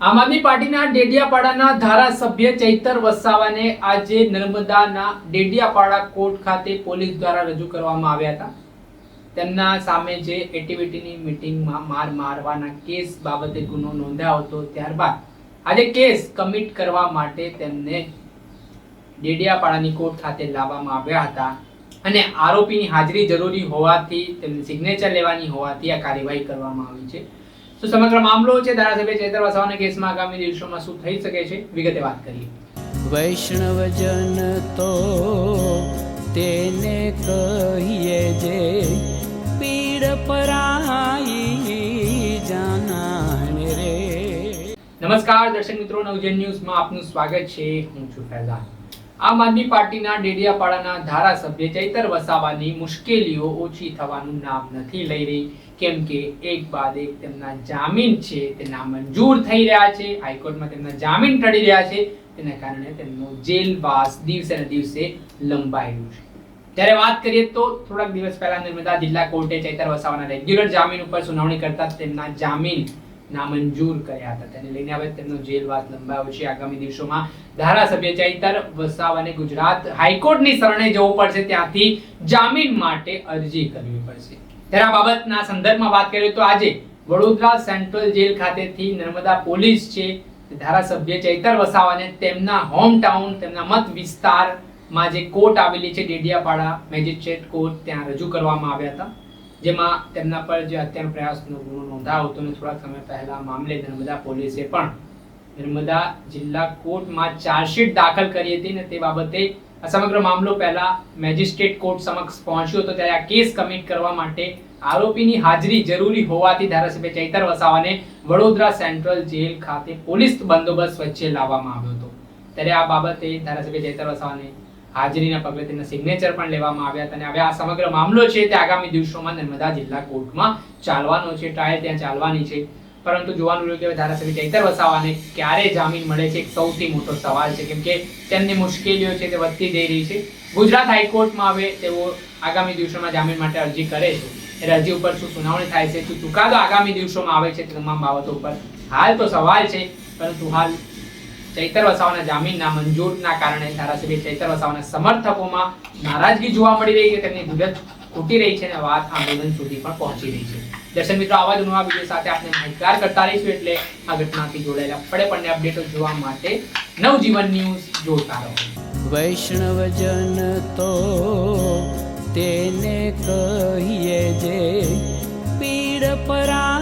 આમ આદમી પાર્ટીના ડેડિયાપાડાના ધારાસભ્ય ચૈતર વસાવાને આજે નર્મદાના ડેડિયાપાડા કોર્ટ ખાતે પોલીસ દ્વારા રજૂ કરવામાં આવ્યા હતા. તેમના સામે જે એટીવીટીની મિટિંગમાં માર મારવાના કેસ બાબતે ગુનો નોંધાયો હતો, ત્યારબાદ આજે કેસ કમિટ કરવા માટે તેમને ડેડિયાપાડાની કોર્ટ ખાતે લાવવામાં આવ્યા હતા અને આરોપીની હાજરી જરૂરી હોવાથી તેમની સિગ્નેચર લેવાની હોવાથી આ કાર્યવાહી કરવામાં આવી છે. તો સમગ્ર મામલો છે ધારાસભ્ય ચેતર વસાવાના કેસમાં આગામી દિવસોમાં શું થઈ શકે છે વિગતે વાત કરીએ. વૈષ્ણવજન તો તેને કહીએ જે પીડ પરાઈ જાનાને રે. નમસ્કાર દર્શક મિત્રો નવજન ન્યૂઝમાં આપનું સ્વાગત છે. હું છું ફૈઝાન. આમ આદમી પાર્ટીના ડેડિયાપાડાના ધારાસભ્ય ચૈતર વસાવાની મુશ્કેલીઓ ઓછી થવાનું નામ નથી લઈ રહી. કેમ કે એક બાદ એક તેમના જામીન છે તે નામંજૂર થઈ રહ્યા છે, હાઈકોર્ટમાં તેમના જામીન ટળી રહ્યા છે, તેના કારણે તેમનો જેલવાસ દિવસે ને દિવસે લંબાઈ છે. ત્યારે વાત કરીએ તો થોડાક દિવસ પહેલા નર્મદા જિલ્લા કોર્ટે ચૈતર વસાવાના રેગ્યુલર જામીન ઉપર સુનાવણી કરતા તેમના જામીન નામંજૂર કર્યા હતા. તેને લઈને હવે તેમનો જેલવાસ લંબાયો છે. આગામી દિવસોમાં ધારાસભ્ય ચૈતર વસાવાને ગુજરાત હાઈકોર્ટની શરણે જવું પડશે. ત્યાંથી જામીન માટે અરજી કરવી પડશે. ત્યારે બાબતના સંદર્ભમાં વાત કરીએ તો આજે વડોદરા સેન્ટ્રલ જેલ ખાતેથી નર્મદા પોલીસ છે. ધારાસભ્ય ચૈતર વસાવાને તેમના હોમ ટાઉન તેમના મત વિસ્તારમાં જે કોર્ટ આવેલી છે, ડેડિયાપાડા મેજિસ્ટ્રેટ કોર્ટ, ત્યાં રજૂ કરવામાં આવ્યા હતા. જેમાં તેમના પર જે હત્યાનો પ્રયાસનો ગુનો નોંધાયો હતો થોડાક સમય પહેલા મામલે નર્મદા પોલીસે પણ નર્મદા જિલ્લા કોર્ટમાં ચાર્જશીટ દાખલ કરી હતી અને તે બાબતે આ સમગ્ર મામલો પહેલા મેજિસ્ટ્રેટ કોર્ટ સમક્ષ પહોંચ્યો હતો. ત્યારે આ કેસ કમિટ કરવા માટે આરોપીની હાજરી જરૂરી હોવાથી ધારાસભ્ય ચૈતર વસાવાને વડોદરા સેન્ટ્રલ જેલ ખાતે પોલીસ બંદોબસ્ત વચ્ચે લાવવામાં આવ્યો હતો. ત્યારે આ બાબતે ધારાસભ્ય ચૈતર વસાવાને હાજરીના પગલે તેમના સિગ્નેચર પણ લેવામાં આવ્યા હતા અને હવે આ સમગ્ર મામલો છે તે આગામી દિવસોમાં નર્મદા જિલ્લા કોર્ટમાં ચાલવાનો છે ટ્રાયલ ત્યાં ચાલવાની છે. પરંતુ જોવાનું રહ્યું કે ધારાસભ્ય ચૈતર વસાવાને ક્યારે જામીન મળે છે, એક સૌથી મોટો સવાલ છે. કેમ કે તેમની મુશ્કેલીઓ છે તે વધતી જઈ રહી છે. ગુજરાત હાઈકોર્ટમાં હવે તેઓ આગામી દિવસોમાં જામીન માટે અરજી કરે છે. એ અરજી ઉપર શું સુનાવણી થાય છે, શું ચુકાદો આગામી દિવસોમાં આવે છે તમામ બાબતો ઉપર હાલ તો સવાલ છે. પરંતુ હાલ ચૈતર વસાવાના જામીનના મંજૂરના કારણે ધારાસભ્ય ચૈતર વસાવાના સમર્થકોમાં નારાજગી જોવા મળી રહી છે. તેમની વિગત ખૂટી રહી છે અને વાત આંદોલન સુધી પણ પહોંચી રહી છે. દર્શક મિત્રો, આવા જ નવા વીડિયો સાથે આપણે માહિતગાર કરતા રહીશું એટલે આ ઘટનાથી જોડાયેલા પડે પડને અપડેટો જોવા માટે નવજીવન ન્યૂઝ જોતા રહો. વૈષ્ણવજન તો તેને કહીએ જે પીડ પરાઈ